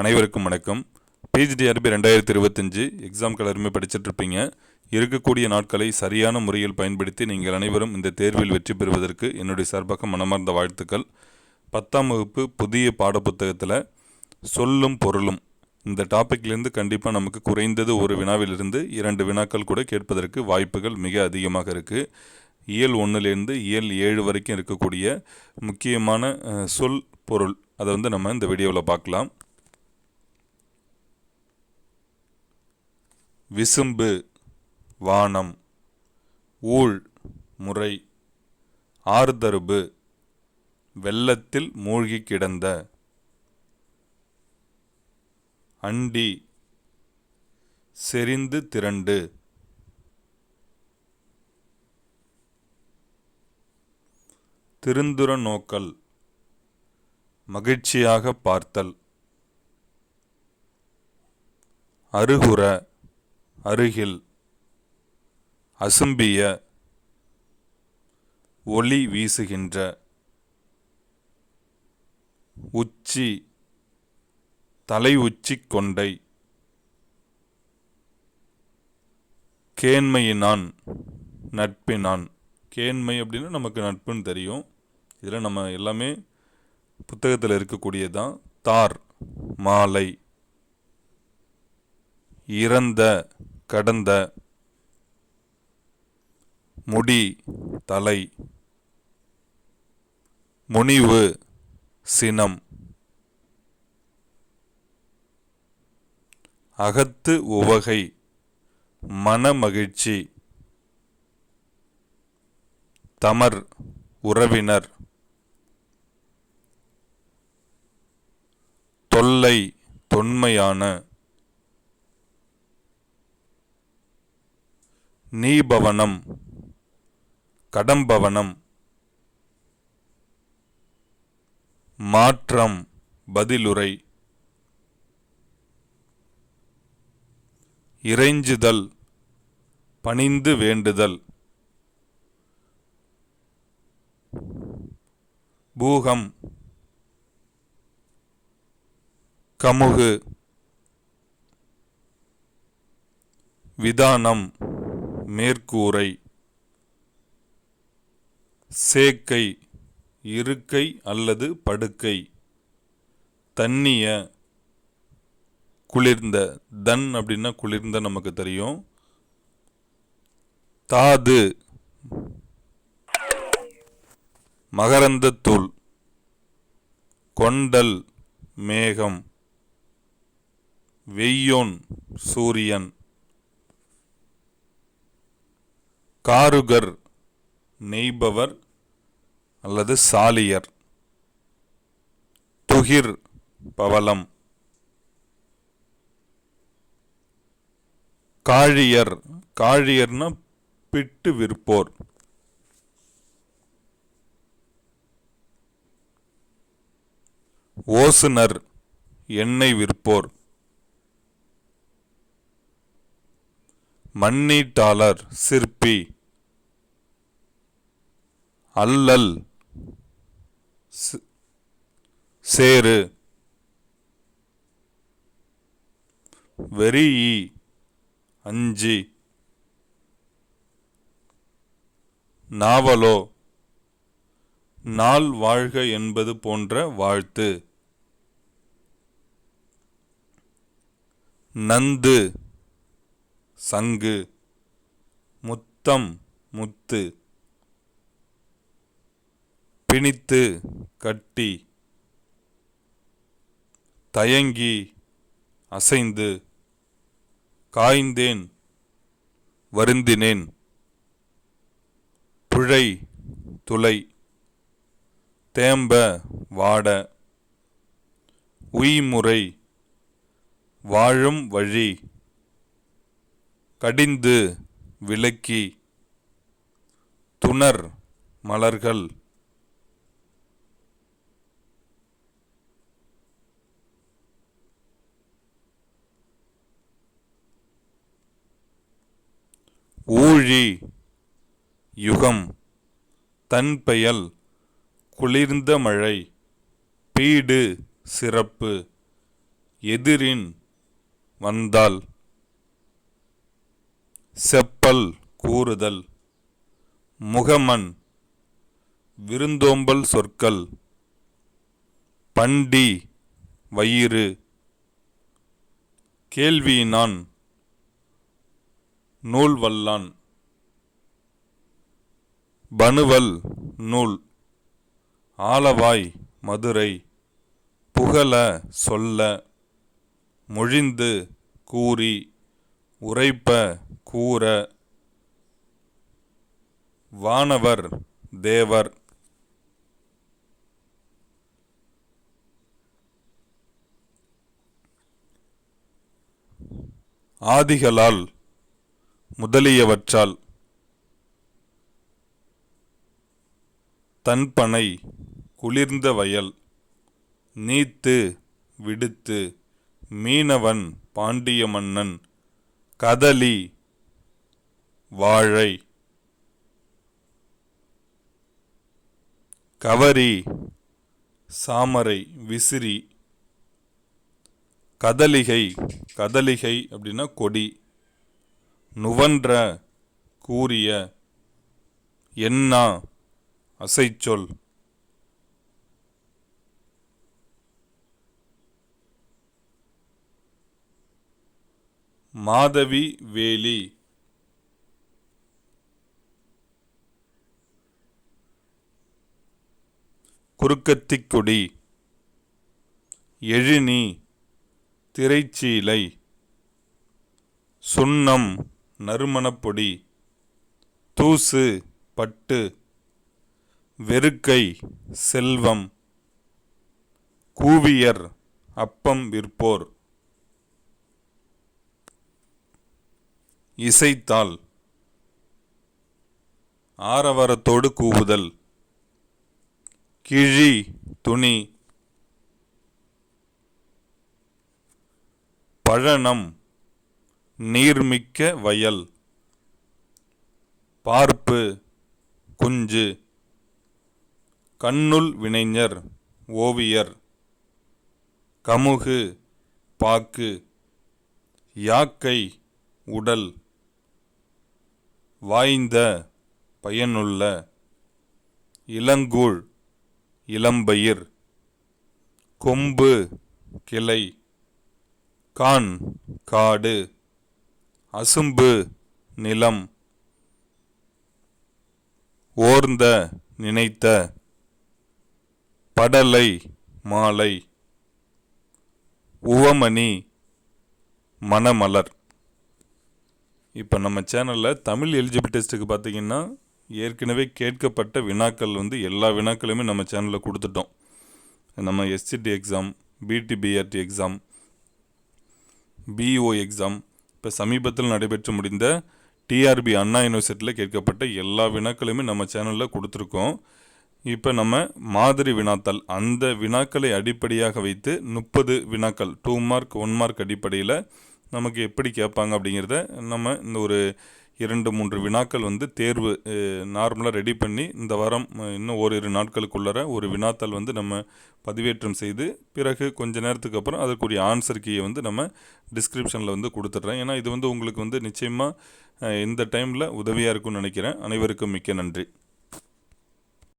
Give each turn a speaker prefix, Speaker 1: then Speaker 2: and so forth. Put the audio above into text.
Speaker 1: அனைவருக்கும் வணக்கம். பிஜிடிஆர்பி ரெண்டாயிரத்தி இருபத்தஞ்சு எக்ஸாம் எல்லாருமே படிச்சிட்ருப்பீங்க இருக்கக்கூடிய நாட்களை சரியான முறையில் பயன்படுத்தி நீங்கள் அனைவரும் இந்த தேர்வில் வெற்றி பெறுவதற்கு என்னுடைய சார்பாக மனமார்ந்த வாழ்த்துக்கள். பத்தாம் வகுப்பு புதிய பாடப்புத்தகத்தில் சொல்லும் பொருளும். இந்த டாப்பிக்லேருந்து கண்டிப்பாக நமக்கு குறைந்தது ஒரு வினாவிலிருந்து இரண்டு வினாக்கள் கூட கேட்பதற்கு வாய்ப்புகள் மிக அதிகமாக இருக்குது இயல் ஒன்றுலேருந்து இயல் ஏழு வரைக்கும் இருக்கக்கூடிய முக்கியமான சொல் பொருள். அதை வந்து நம்ம இந்த வீடியோவில் பார்க்கலாம். விசும்பு வானம் ஊழ் முறை ஆர்தருபு வெள்ளத்தில் மூழ்கி கிடந்த அண்டி செறிந்து திரண்டு. திருந்துர நோக்கல் மகிழ்ச்சியாக பார்த்தல். அருகுற அருகில் அசும்பிய ஒளி வீசுகின்ற உச்சி தலை உச்சி கொண்டை கேண்மையினான் நட்பினான். கேண்மை அப்படின்னா நமக்கு நட்புன்னு தெரியும். இதில் நம்ம எல்லாமே புத்தகத்தில் இருக்கக்கூடியதான் தார் மாலை இறந்த கடந்த முடி தலை முனிவு சினம் அகத்து உவகை மனமகிழ்ச்சி தமர் உறவினர் தொல்லை தொன்மையான நீபவனம் கடம்பவனம் மாற்றம் பதிலுரை இறைஞ்சுதல் பணிந்து வேண்டுதல் பூகம் கமுகு விதானம் மேற்கூரை. சேக்கை இருக்கை அல்லது படுக்கை. தண்ணிய குளிர்ந்த தன் அப்படின்னா குளிர்ந்த நமக்கு தெரியும். தாது மகரந்தத்தூள் கொண்டல் மேகம். வெய்யோன் சூரியன். காருகர் நெய்பவர் அல்லது சாலியர். துகிர் பவளம். காழியர். காழியர்னா பிட்டு விற்போர். ஓசுனர் எண்ணெய் விற்போர். மண்ணீட்டாளர் சிற்பி. அல்லல் சேரு வெறியி அஞ்சி. நாவலோ நாள் வாழ்க என்பது போன்ற வாழ்த்து. நந்து சங்கு. முத்தம் முத்து. பிணித்து கட்டி. தயங்கி அசைந்து. காய்ந்தேன் வருந்தினேன். புழை துளை. தேம்ப வாட. உய்முறை வாழும் வழி. கடிந்து விலக்கி துணர் மலர்கள். ஊழி யுகம் தன்பெயல் குளிர்ந்த மழை பீடு சிறப்பு எதிரின் வந்தால். செப்பல் கூறுதல் முகமன் விருந்தோம்பல் சொற்கள் பண்டி வயிறு கேள்வியினான் நூல் வல்லான் பனுவல் நூல் ஆலவாய் மதுரை புகழ சொல்ல மொழிந்து கூறி உரைப்ப கூற வானவர் தேவர். ஆதிகளால் முதலியவற்றால் தன்பனை குளிர்ந்த வயல் நீத்து விடுத்து மீனவன் பாண்டிய மன்னன் கதலி வாழை. கவரி சாமரை விசிறி. கதலிகை கதலிகை அப்படின்னா கொடி. நுவன்ற கூறிய என்ன அசைச்சொல். மாதவி வேலி. குறுக்கத்திக் கொடி எழினி திரைச்சீலை. சுண்ணம் நறுமணப்பொடி. தூசு பட்டு. வெறுக்கை செல்வம். கூவியர் அப்பம் விற்போர். இசைத்தால் ஆரவாரத்தோடு கூவுதல். கிழி துணி. பழனம் நீர்மிக்க வயல். பார்ப்பு குஞ்சு. கண்ணுள் வினைஞர் ஓவியர். கமுகு பாக்கு. யாக்கை உடல். வாய்ந்த பயனுள்ள. இளங்கூழ். இளம்பயிர் கொம்பு கிளை கான் காடு அசும்பு நிலம் ஓர்ந்த நினைத்த படலை மாலை உவமணி மணமலர். இப்போ நம்ம சேனலில் தமிழ் எலிஜிபிள் டெஸ்ட்டுக்கு பார்த்தீங்கன்னா ஏற்கனவே கேட்கப்பட்ட வினாக்கள் வந்து எல்லா வினாக்களுமே நம்ம சேனலில் கொடுத்துட்டோம். நம்ம SGT exam BT BRT exam PO exam இப்போ சமீபத்தில் நடைபெற்று முடிந்த டிஆர்பி அண்ணா யூனிவர்சிட்டியில் கேட்கப்பட்ட எல்லா வினாக்களுமே நம்ம சேனலில் கொடுத்துருக்கோம். இப்போ நம்ம மாதிரி வினாத்தாள் அந்த வினாக்களை அடிப்படையாக வைத்து முப்பது வினாக்கள் டூ மார்க் ஒன் மார்க் அடிப்படையில் நமக்கு எப்படி கேட்பாங்க அப்படிங்கிறத நம்ம இந்த ஒரு இரண்டு மூன்று வினாக்கள் வந்து தேர்வு நார்மலாக ரெடி பண்ணி இந்த வாரம் இன்னும் ஓரிரு நாட்களுக்குள்ளர ஒரு வினாத்தாள் வந்து நம்ம பதிவேற்றம் செய்து பிறகு கொஞ்ச நேரத்துக்கு அப்புறம் அதற்குரிய ஆன்சர் கீயை வந்து நம்ம டிஸ்கிரிப்ஷனில் வந்து கொடுத்துட்றேன். ஏன்னா இது வந்து உங்களுக்கு வந்து நிச்சயமாக இந்த டைமில் உதவியாக இருக்கும்னு நினைக்கிறேன். அனைவருக்கும் மிக்க நன்றி.